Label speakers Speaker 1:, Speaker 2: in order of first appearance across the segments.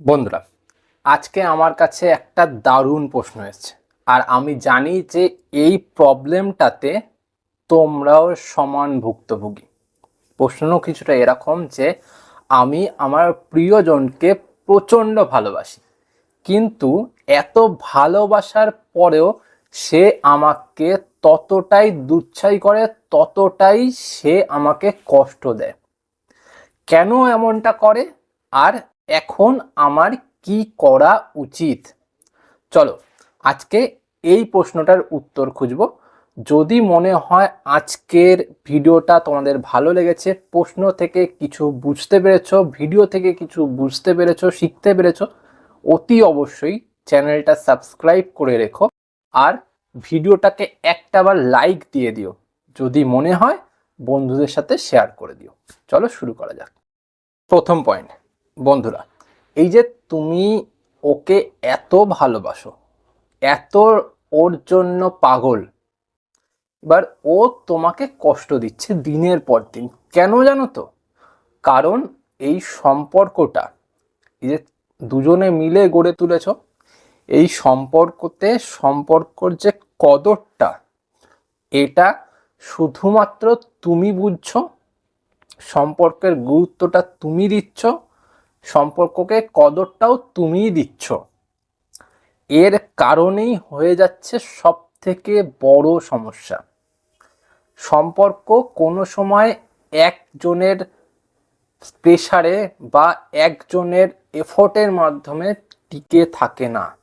Speaker 1: বন্ধুরা, আজকে আমার কাছে একটা দারুণ প্রশ্ন এসেছে। আর আমি জানি যে এই প্রবলেমটাতে তোমরাও সমান ভুক্তভোগী। প্রশ্ন কিছুটা এরকম যে আমি আমার প্রিয়জনকে প্রচণ্ড ভালোবাসি, কিন্তু এত ভালোবাসার পরেও সে আমাকে ততটাই দুচ্ছাই করে, ততটাই সে আমাকে কষ্ট দেয়। কেন এমনটা করে? আর এখন আমার কি করা উচিত? চলো, আজকে এই প্রশ্নটার উত্তর খুঁজব। যদি মনে হয় আজকের ভিডিওটা তোমাদের ভালো লেগেছে, প্রশ্ন থেকে কিছু বুঝতে পেরেছ, ভিডিও থেকে কিছু বুঝতে পেরেছ, শিখতে পেরেছ, অতি অবশ্যই চ্যানেলটা সাবস্ক্রাইব করে রেখো আর ভিডিওটাকে একটাবার লাইক দিয়ে দিও। যদি মনে হয়, বন্ধুদের সাথে শেয়ার করে দিও। চলো শুরু করা যাক। প্রথম পয়েন্ট বন্ধুরা, এই যে তুমি ওকে এত ভালোবাসো, এত ওর জন্য পাগল, এবার ও তোমাকে কষ্ট দিচ্ছে দিনের পর দিন। কেন জানো তো? কারণ এই সম্পর্কটা, এই যে দুজনে মিলে গড়ে তুলেছ, এই সম্পর্কতে সম্পর্কর যে কদরটা, এটা শুধুমাত্র তুমি বুঝছ, সম্পর্কের গুরুত্বটা তুমি দিচ্ছ সম্পর্ককে কদরটাও তুমিই দিচ্ছ। এর কারণেই হয়ে যাচ্ছে সব থেকে বড় সমস্যা। সম্পর্ক কোনো সময় একজনের প্রেশারে বা একজনের এফোর্টের মাধ্যমে টিকে থাকে না।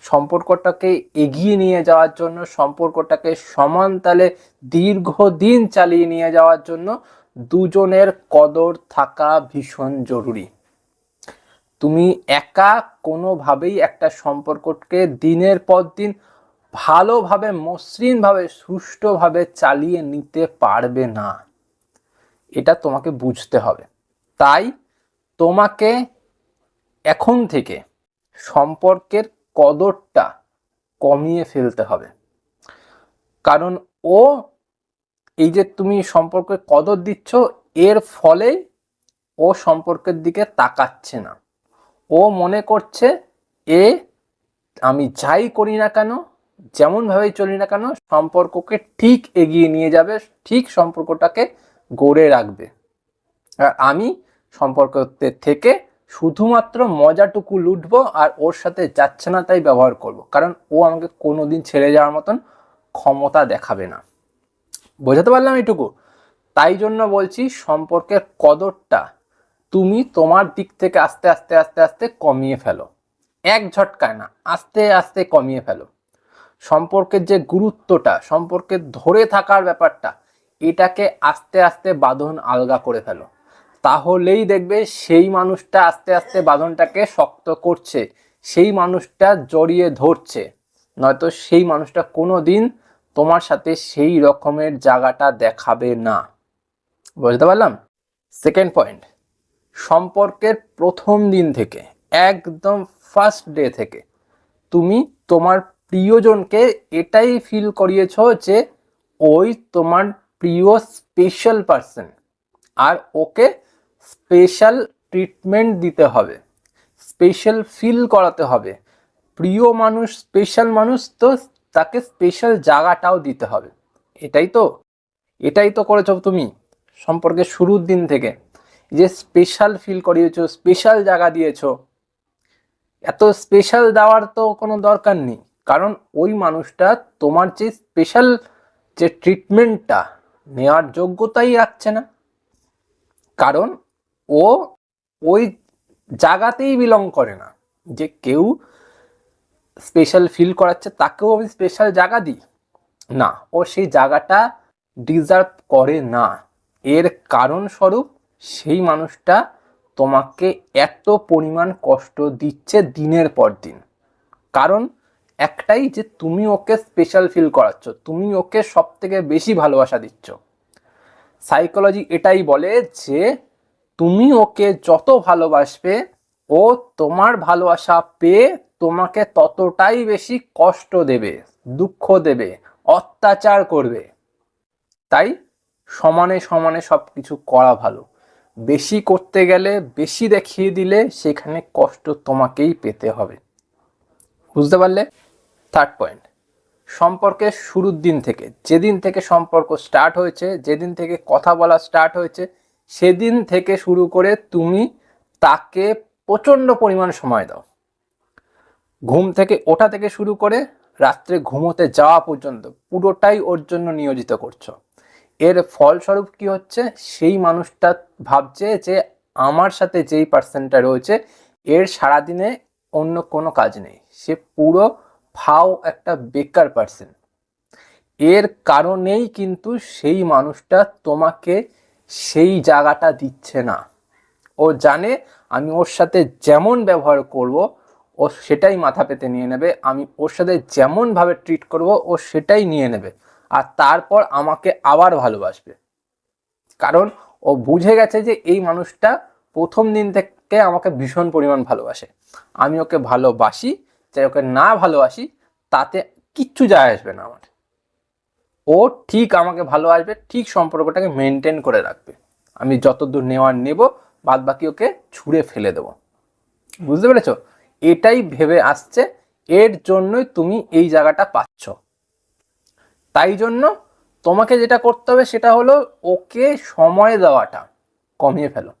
Speaker 1: সম্পর্কটাকে এগিয়ে নিয়ে যাওয়ার জন্য, সম্পর্কটাকে সমান তালে দীর্ঘদিন চালিয়ে নিয়ে যাওয়ার জন্য দুজনের কদর থাকা ভীষণ জরুরি। তুমি একা কোনোভাবেই একটা সম্পর্ককে দিনের পর দিন ভালোভাবে, মসৃণভাবে, সুষ্ঠুভাবে চালিয়ে নিতে পারবে না। এটা তোমাকে বুঝতে হবে। তাই তোমাকে এখন থেকে সম্পর্কের কদরটা কমিয়ে ফেলতে হবে। কারণ ও, এই যে তুমি সম্পর্কের কদর দিচ্ছ, এর ফলে ও সম্পর্কের দিকে তাকাচ্ছে না। ও মনে করছে, এ, আমি যাই করি না কেন, যেমনভাবেই চলি না কেন, সম্পর্ককে ঠিক এগিয়ে নিয়ে যাবে, ঠিক সম্পর্কটাকে গড়ে রাখবে আর আমি সম্পর্ক থেকে শুধুমাত্র মজাটুকু লুটবো আর ওর সাথে যাচ্ছে না তাই ব্যবহার করব। কারণ ও আমাকে কোনোদিন ছেড়ে যাওয়ার মতন ক্ষমতা দেখাবে না বোঝাতে পারলাম এটুকু তাই জন্য বলছি, সম্পর্কের কদরটা তুমি তোমার দিক থেকে আস্তে আস্তে আস্তে আস্তে কমিয়ে ফেলো। এক ঝটকায় না, আস্তে আস্তে কমিয়ে ফেলো। সম্পর্কের যে গুরুত্বটা, সম্পর্কে ধরে থাকার ব্যাপারটা, এটাকে আস্তে আস্তে বাঁধন আলগা করে ফেলো। তাহলেই দেখবে সেই মানুষটা আস্তে আস্তে বাঁধনটাকে শক্ত করছে, সেই মানুষটা জড়িয়ে ধরছে। নয়তো সেই মানুষটা কোনো দিন তোমার সাথে সেই রকমের জায়গাটা দেখাবে না। বুঝতে পারলাম? সেকেন্ড পয়েন্ট সম্পর্কের প্রথম দিন থেকে, একদম ফার্স্ট ডে থেকে, তুমি তোমার প্রিয়জনকে এটাই ফিল করিয়েছ যে ওই তোমার প্রিয় স্পেশাল পার্সন আর ওকে স্পেশাল ট্রিটমেন্ট দিতে হবে স্পেশাল ফিল করাতে হবে। প্রিয় মানুষ স্পেশাল মানুষ তো তাকে স্পেশাল জায়গাটাও দিতে হবে। এটাই তো এটাই তো করেছ তুমি সম্পর্কে শুরুর দিন থেকে। যে স্পেশাল ফিল করিয়েছো স্পেশাল জায়গা দিয়েছ, এত স্পেশাল দেওয়ার তো কোনো দরকার নেই। কারণ ওই মানুষটা তোমার যে স্পেশাল যে ট্রিটমেন্টটা নেওয়ার যোগ্যতাই রাখছে না। কারণ ও ওই জায়গাতেই বিলং করে না। যে কেউ স্পেশাল ফিল করাচ্ছে, তাকেও আমি স্পেশাল জায়গা দিই। না, ও সেই জায়গাটা ডিজার্ভ করে না। এর কারণ স্বরূপ সেই মানুষটা তোমাকে এত পরিমাণ কষ্ট দিচ্ছে দিনের পর দিন। কারণ একটাই যে তুমি ওকে স্পেশাল ফিল করাচ্ছ, তুমি ওকে সব থেকে বেশি ভালোবাসা দিচ্ছ। সাইকোলজি এটাই বলে যে তুমি ওকে যত ভালোবাসবে, ও তোমার ভালোবাসা পেয়ে তোমাকে ততটাই বেশি কষ্ট দেবে, দুঃখ দেবে, অত্যাচার করবে। তাই সমানে সমানে সব কিছু করা ভালো। বেশি করতে গেলে বেশি দেখিয়ে দিলে সেখানে কষ্ট তোমাকেই পেতে হবে। বুঝতে পারলে? থার্ড পয়েন্ট সম্পর্কের শুরুর দিন থেকে, যেদিন থেকে সম্পর্ক স্টার্ট হয়েছে, যেদিন থেকে কথা বলা স্টার্ট হয়েছে, সেদিন থেকে শুরু করে তুমি তাকে প্রচণ্ড পরিমাণ সময় দাও। ঘুম থেকে ওঠা থেকে শুরু করে রাত্রে ঘুমোতে যাওয়া পর্যন্ত পুরোটাই ওর জন্য নিয়োজিত করছ। এর ফলস্বরূপ কি হচ্ছে? সেই মানুষটা ভাবছে যে আমার সাথে যেই পার্সনটা রয়েছে, এর সারাদিনে অন্য কোনো কাজ নেই। সে পুরো ফাও একটা বেকার পার্সন এর কারণেই কিন্তু সেই মানুষটা তোমাকে সেই জায়গাটা দিচ্ছে না। ও জানে আমি ওর সাথে যেমন ব্যবহার করব, ও সেটাই মাথা পেতে নিয়ে নেবে। আমি ওর সাথে যেমনভাবে ট্রিট করব, ও সেটাই নিয়ে নেবে। আর তারপর আমাকে আবার ভালোবাসবে। কারণ ও বুঝে গেছে যে এই মানুষটা প্রথম দিন থেকে আমাকে ভীষণ পরিমাণ ভালোবাসে। আমি ওকে ভালোবাসি, চাই ওকে না ভালোবাসি, তাতে কিচ্ছু যায় আসবে না আমার। ও ঠিক আমাকে ভালোবাসবে, ঠিক সম্পর্কটাকে মেনটেন করে রাখবে। আমি যতদূর নেওয়ার নেব বাদ বাকি ওকে ছুঁড়ে ফেলে দেবো। বুঝতে পেরেছ? এটাই ভেবে আসছে, এর জন্যই তুমি এই জায়গাটা পাচ্ছ। তাই জন্য তোমাকে যেটা করতে হবে সেটা হলো ওকে সময় দেওয়াটা, কমিয়ে ফেলো।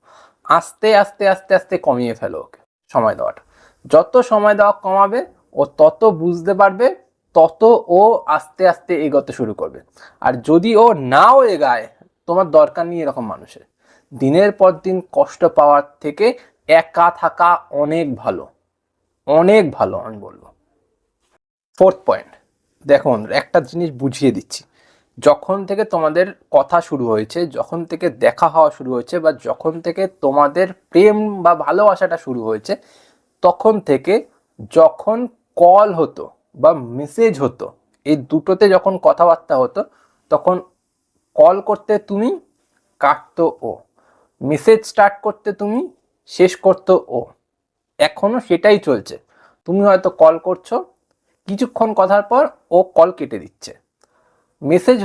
Speaker 1: আস্তে আস্তে আস্তে আস্তে কমিয়ে ফেলো ওকে, সময় দেওয়াটা। যত সময় দেওয়া কমাবে, ও তত বুঝতে পারবে, তত ও আস্তে আস্তে এগোতে শুরু করবে। আর যদি ও নাও এগায়, তোমার দরকার নেই এরকম মানুষের। দিনের পর দিন কষ্ট পাওয়ার থেকে একা থাকা অনেক ভালো। অনেক ভালো, আমি বলব। ফোর্থ পয়েন্ট দেখুন, একটা জিনিস বুঝিয়ে দিচ্ছি। যখন থেকে তোমাদের কথা শুরু হয়েছে, যখন থেকে দেখা হওয়া শুরু হয়েছে বা যখন থেকে তোমাদের প্রেম বা ভালোবাসাটা শুরু হয়েছে, তখন থেকে যখন কল হতো বা মেসেজ হতো, এই দুটোতে যখন কথাবার্তা হতো, তখন কল করতে তুমি কাটতো ও। মেসেজ স্টার্ট করতে তুমি শেষ করতো ও। এখনও সেটাই চলছে। তুমি হয়তো কল করছ কিছুক্ষণ কথার পর ও কল কেটে দিচ্ছে। মেসেজ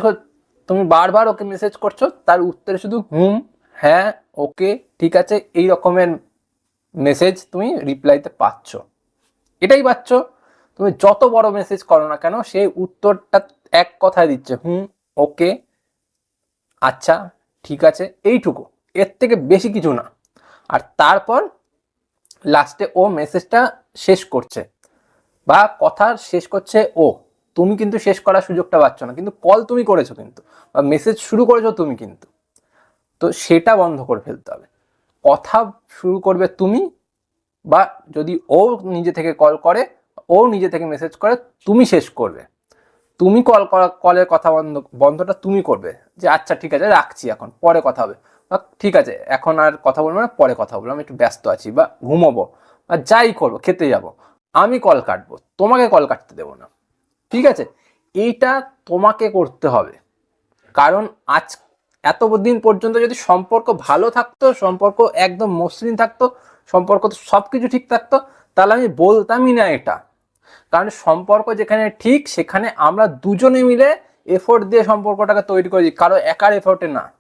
Speaker 1: তুমি বারবার ওকে মেসেজ করছ, তার উত্তরে শুধু হুম হ্যাঁ ওকে, ঠিক আছে, এই রকমের মেসেজ তুমি রিপ্লাইতে পাচ্ছ। এটাই পাচ্ছ। তুমি যত বড় মেসেজ করো না কেন সেই উত্তরটা এক কথায় দিচ্ছে, হুম, ওকে আচ্ছা ঠিক আছে, এইটুকু। এর থেকে বেশি কিছু না। আর তারপর লাস্টে ও মেসেজটা শেষ করছে। বা কথা শেষ করছে ও, তুমি কিন্তু শেষ করার সুযোগটা পাচ্ছ না। কিন্তু কল তুমি করেছ কিন্তু, বা মেসেজ শুরু করেছ তুমি কিন্তু। তো সেটা বন্ধ করে ফেলতে হবে। কথা শুরু করবে তুমি, বা যদি ও নিজে থেকে কল করে, ও নিজে থেকে মেসেজ করে, তুমি শেষ করবে। তুমি কল করা, কলের কথা বন্ধ, বন্ধটা তুমি করবে যে আচ্ছা ঠিক আছে, রাখছি এখন, পরে কথা হবে। বা, ঠিক আছে, এখন আর কথা বলব না, পরে কথা বলব, আমি একটু ব্যস্ত আছি, বা ঘুমোবো, বা যাই করব, খেতে যাব। আমি কল কাটবো, তোমাকে কল কাটতে দেবো না। ঠিক আছে? এইটা তোমাকে করতে হবে। কারণ আজ, এত দিন পর্যন্ত যদি সম্পর্ক ভালো থাকতো, সম্পর্ক একদম মসৃণ থাকতো, সম্পর্ক তো সব কিছু ঠিক থাকতো, তাহলে আমি বলতামই না এটা। কারণ সম্পর্ক যেখানে ঠিক, সেখানে আমরা দুজনে মিলে এফোর্ট দিয়ে সম্পর্কটাকে তৈরি করি কারও একার এফোর্টে না।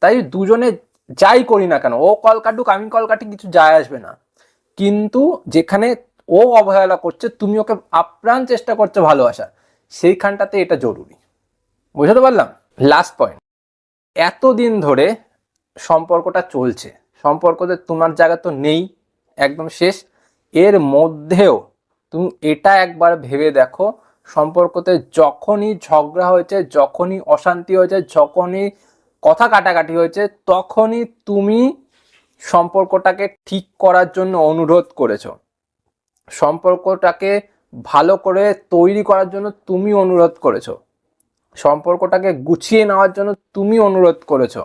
Speaker 1: তাই দুজনে যাই করি না কেন, ও কল কাটুক, আমি কল কাটি, কিছু যায় আসবে না। কিন্তু যেখানে ও অবহেলা করছে, তুমি ওকে আপ্রাণ চেষ্টা করছ ভালোবাসার। সেইখানটাতে এটা জরুরি। বুঝতে পারলাম? লাস্ট পয়েন্ট এতদিন ধরে সম্পর্কটা চলছে। সম্পর্কতে তোমার জায়গা তো নেই, একদম শেষ। এর মধ্যেও তুমি এটা একবার ভেবে দেখো, সম্পর্কতে যখনই ঝগড়া হয়েছে, যখনই অশান্তি হয়েছে, যখনই কথা কাটাকাটি হয়েছে, তখনই তুমি সম্পর্কটাকে ঠিক করার জন্য অনুরোধ করেছ। সম্পর্কটাকে ভালো করে তৈরি করার জন্য তুমি অনুরোধ করেছ। সম্পর্কটাকে গুছিয়ে নেওয়ার জন্য তুমি অনুরোধ করেছ।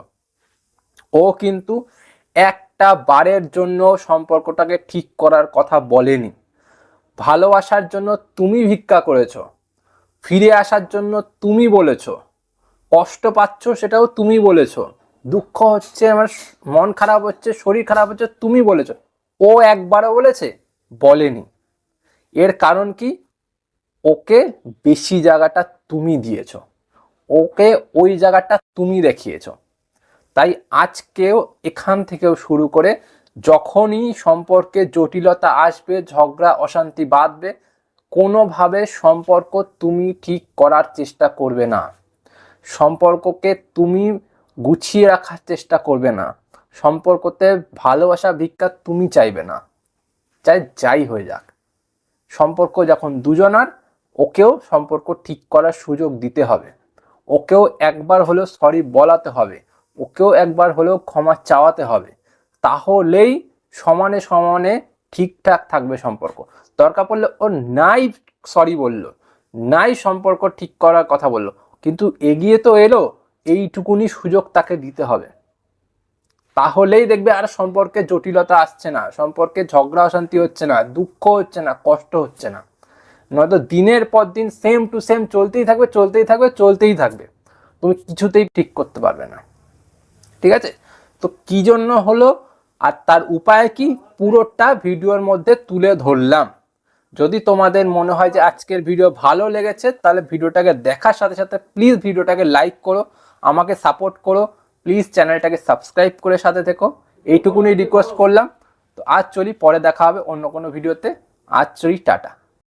Speaker 1: ও কিন্তু একটা বারের জন্য সম্পর্কটাকে ঠিক করার কথা বলেনি। ভালোবাসার জন্য তুমি ভিক্ষা করেছ। ফিরে আসার জন্য তুমি বলেছ। কষ্ট পাচ্ছ সেটাও তুমি বলেছ। দুঃখ হচ্ছে, আমার মন খারাপ হচ্ছে, শরীর খারাপ হচ্ছে, তুমি বলেছ। ও একবারও বলেছে? বলেনি। এর কারণ কি? ওকে বেশি জায়গাটা তুমি দিয়েছ। ওকে ওই জায়গাটা তুমি দেখিয়েছো। তাই আজকেও এখান থেকেও শুরু করে যখনই সম্পর্কে জটিলতা আসবে, ঝগড়া, অশান্তি বাঁধবে, কোনোভাবে সম্পর্ক তুমি ঠিক করার চেষ্টা করবে না। সম্পর্ককে তুমি গুছিয়ে রাখার চেষ্টা করবে না। সম্পর্কতে ভালোবাসা, ভিক্ষা তুমি চাইবে না। চাই, যাই হয়ে যাক। সম্পর্ক যখন দুজনার, ওকেও সম্পর্ক ঠিক করার সুযোগ দিতে হবে। ওকেও একবার হলেও সরি বলাতে হবে। ওকেও একবার হলেও ক্ষমা চাওয়াতে হবে। তাহলেই সমানে সমানে ঠিকঠাক থাকবে সম্পর্ক। দরকার পড়লে ও নাই সরি বলল, নাই সম্পর্ক ঠিক করার কথা বলল। কিন্তু এগিয়ে তো এলো, এইটুকুনি সুযোগ তাকে দিতে হবে। তাহলেই দেখবে আর সম্পর্কে জটিলতা আসছে না, সম্পর্কে ঝগড়া, অশান্তি হচ্ছে না, দুঃখ হচ্ছে না, কষ্ট হচ্ছে না। নয়তো দিনের পর দিন সেম টু সেম চলতেই থাকবে চলতেই থাকবে চলতেই থাকবে। তুমি কিছুতেই ঠিক করতে পারবে না। ঠিক আছে? তো কি জন্য হলো? আর তার উপায় কি? পুরোটা ভিডিওর মধ্যে তুলে ধরলাম। যদি তোমাদের মনে হয় যে আজকের ভিডিও ভালো লেগেছে, তাহলে ভিডিওটাকে দেখার সাথে সাথে প্লিজ ভিডিওটাকে লাইক করো, আমাকে সাপোর্ট করো। প্লিজ চ্যানেলটাকে সাবস্ক্রাইব করে সাথে থেকো। এইটুকুনি রিকোয়েস্ট করলাম। তো আজ চলি, পরে দেখা হবে অন্য কোনো ভিডিওতে আজ চলি, টাটা।